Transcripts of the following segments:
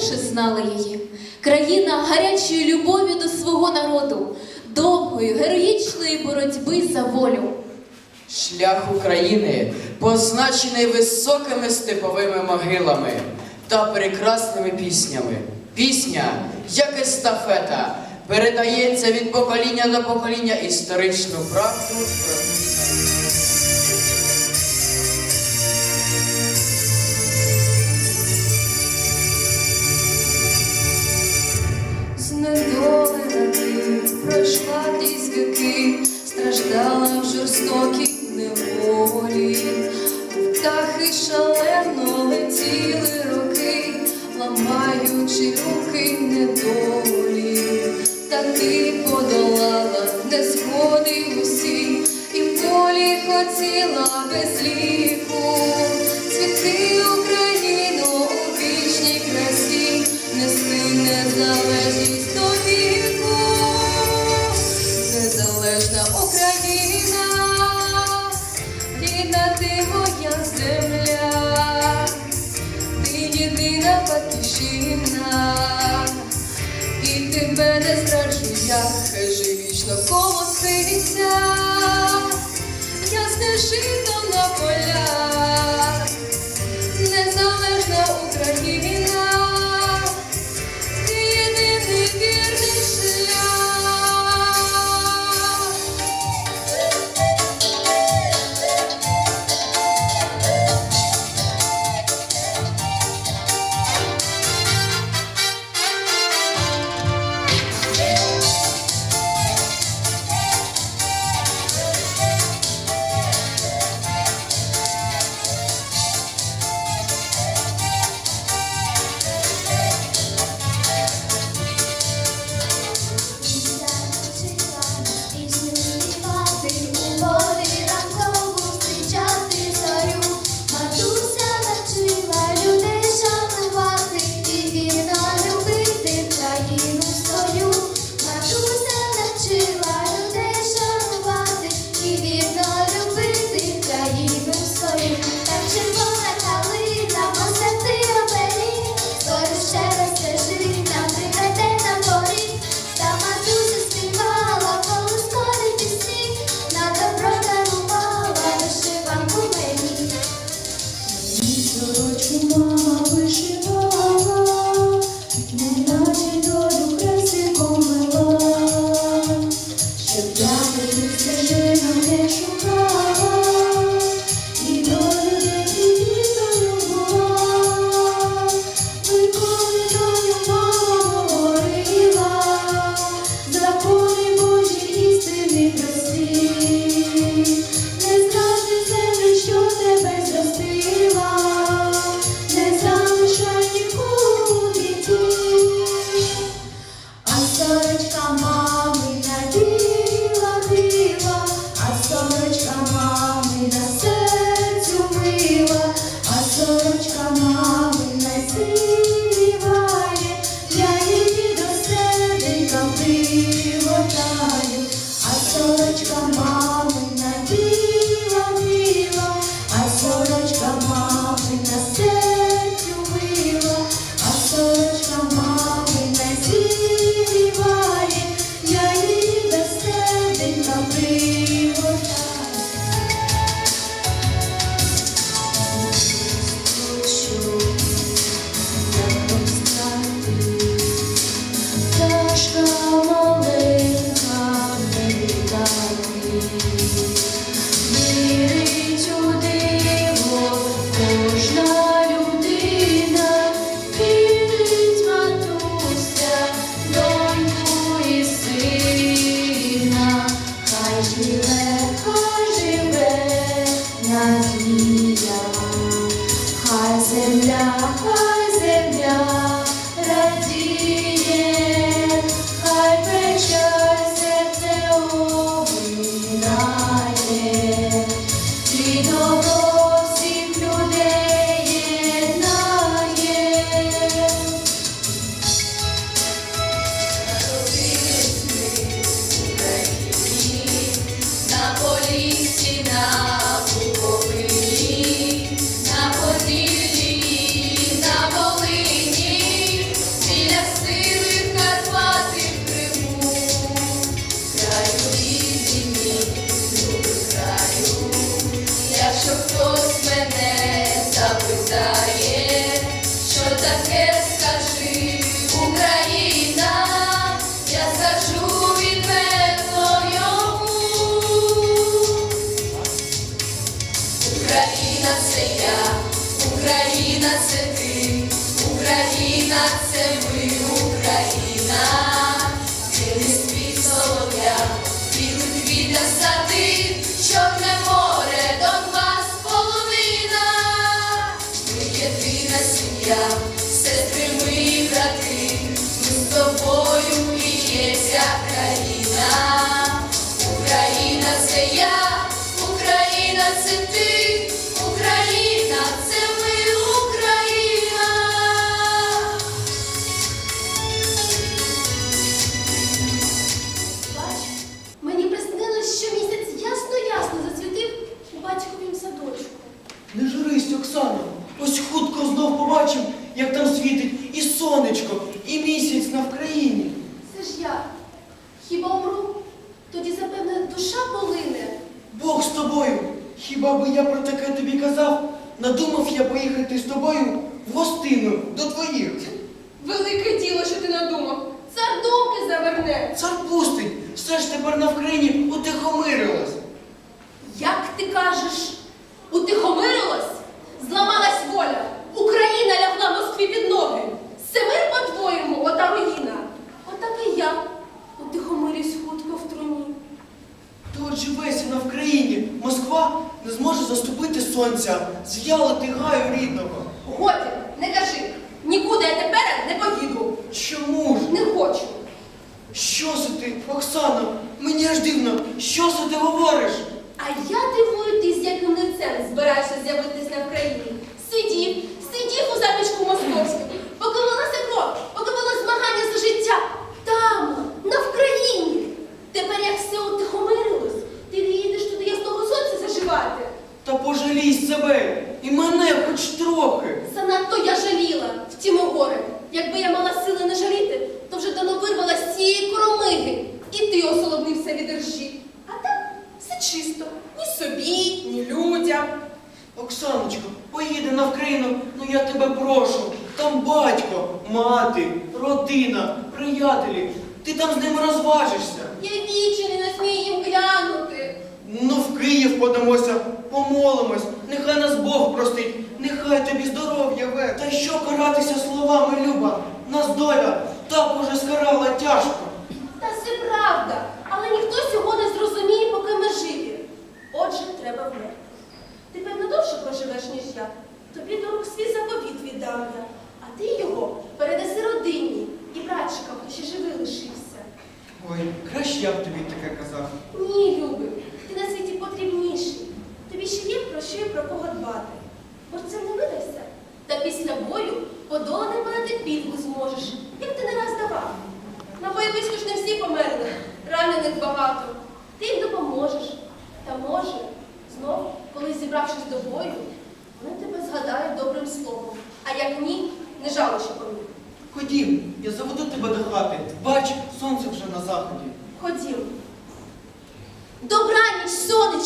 вперше знали її. Країна гарячої любові до свого народу, довгої, героїчної боротьби за волю. Шлях України позначений високими степовими могилами та прекрасними піснями. Пісня, як естафета, передається від покоління до покоління історичну правду про. болючі руки недолі, та ти подолала, не сходи усі, і в полі хотіла без літ. Заверне. Цар пустить, все ж тепер на Вкраїні утихомирилось. Як ти кажеш, утихомирилась? Зламалась воля. Україна лягла Москві під ноги. Це мир, по-твоєму, ота руїна. Отак і я утихомирюсь хутко в труні. То от живеся на Вкраїні. Москва не зможе заступити сонця, зв'ялити гаю рідного. Годі, не кажи. Нікуди я тепер не поїду. Чому ж? Не хочу. Що це ти, Оксано? Мені аж дивно, що це ти говориш? А я дивую, ти з яким лицем збираєшся з'явитись на Вкраїні. Сидів, сидів у замічку московському, поки велося кров, поки вело змагання за життя. Там, на Вкраїні. Тепер як все утихомирилось, ти не їдеш туди ясного сонця заживати. Та пожалій себе і мене хоч трохи. Занадто я жаліла в ті горе. Якби я мала сили не жаліти, то вже давно вирвала з цієї коромиги. І ти осолоднився від ржі. А так все чисто. Ні собі, ні людям. Оксаночко, поїди на Вкраїну, ну я тебе прошу. Там батько, мати, родина, приятелі. Ти там з ними розважишся. Я вічі не смію їм глянути. Ну, в Київ подамося, помолимось. Нехай нас Бог простить, нехай тобі здоров'я ве. Та що каратися словами, Люба? Нас доля так уже скарала тяжко. Та це правда, але ніхто цього не зрозуміє, поки ми живі. Отже, треба вмерти. Ти певно довше проживеш, ніж я. Тобі до рук свій заповіт віддам я, а ти його передаси родині і братчикам, хто ще живий лишився. Ой, краще я б тобі таке казав. Ні, Любий, ти на світі потрібніший. Тобі ще є про що і про кого дбати. Борцем не видався, та після бою подолати мене ти пільгу зможеш, як ти не раз давав. На бойовиську ж не всі померли, ранених багато. Ти їм допоможеш. Та може, знов, коли зібравшись до бою, вони тебе згадають добрим словом. А як ні, не жалуй, що поміг. Ходім, я заведу тебе до хати. Бач, сонце вже на заході. Ходім. Добраніч, сонечко,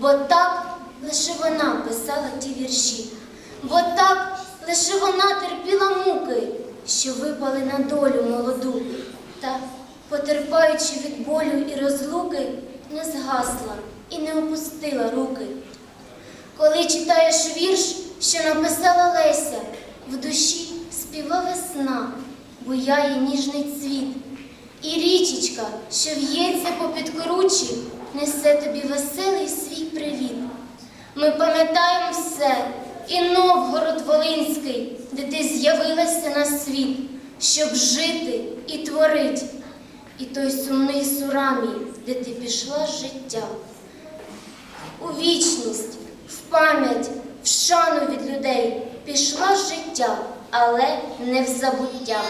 бо так лише вона писала ті вірші, бо так лише вона терпіла муки, що випали на долю молоду, та, потерпаючи від болю і розлуки, не згасла і не опустила руки. Коли читаєш вірш, що написала Леся, в душі співа весна, буяє ніжний цвіт, і річечка, що в'ється попід коручі, несе тобі веселий свій привіт. Ми пам'ятаємо все, і Новгород Волинський, де ти з'явилася на світ, щоб жити і творить, і той сумний сурамій, де ти пішла з життя. У вічність, в пам'ять в шану від людей пішла життя, але не в забуття.